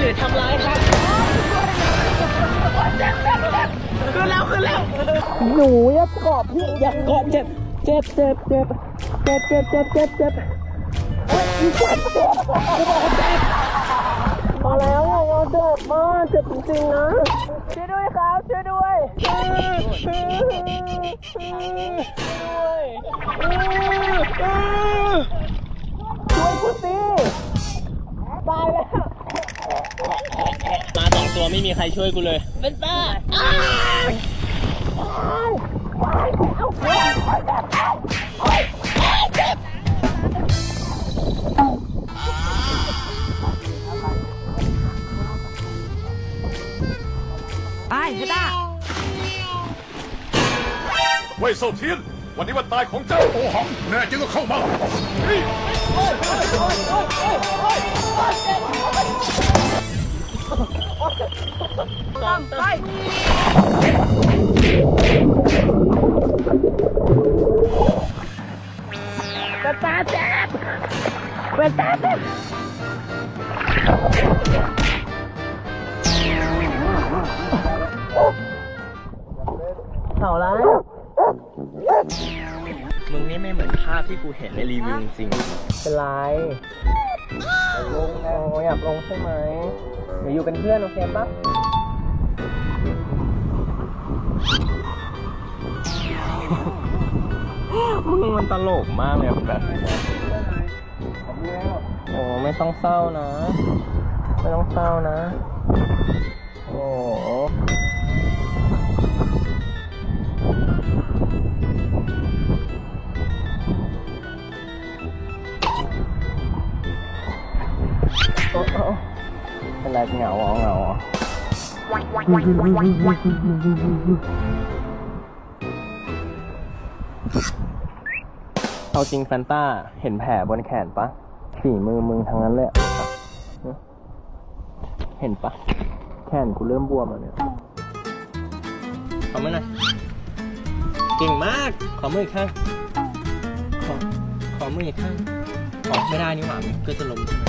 หรือทำร้ายครับขึ้นแล้วขึ้นแล้วหนูอย่าเกาะพี่อย่าเกาะเจ็บเจ็บเจ็บเจ็บเจ็บเจ็บเจ็บเจ็บเจ็บเฮ้ยเจ็บเจ็บกูบอกว่าเจ็บมาแล้วเราเจ็บมากเจ็บจริงๆนะช่วยด้วยครับช่วยด้วยช่วยช่วยกูสิตายแล้ว องตัวไม่มีใครช่วยกูเลย เป็นต้าไปเพต้าเว่ยเซาเทียน วันนี้วันตายของเจ้าโอหัง แน่จริงก็เข้ามา เป็นตาเจ็บป็นตาเจ็บเห่าแล้วมึงนี่ไม่เหมือนภาพที่กูเห็นในรีวิวจริงเป็นไรลงโอ้อยากลงใช่ไหมเดี๋ยวอยู่เป็นเพื่อนโอเคปะ มึงมันตลกมากเลยแบบโอ้ไม่ต้องเศร้านะ ไม่ต้องเศร้านะ โอ้โอ้โอ้เป็นไรเหงาเหรอเหงาเหรอ เอาจริงแฟนต้าเห็นแผลบนแขนปะฝีมือมึงทั้งนั้นเลยอะเห็นปะแขนกูเริ่มบวมแล้วเนี่ยขอมือหน่อยเก่งมาก ขอมืออีกข้างขอขอมืออีกข้างขอไม่ได้นี่หว่ามันก็จะล้มใช่ไหม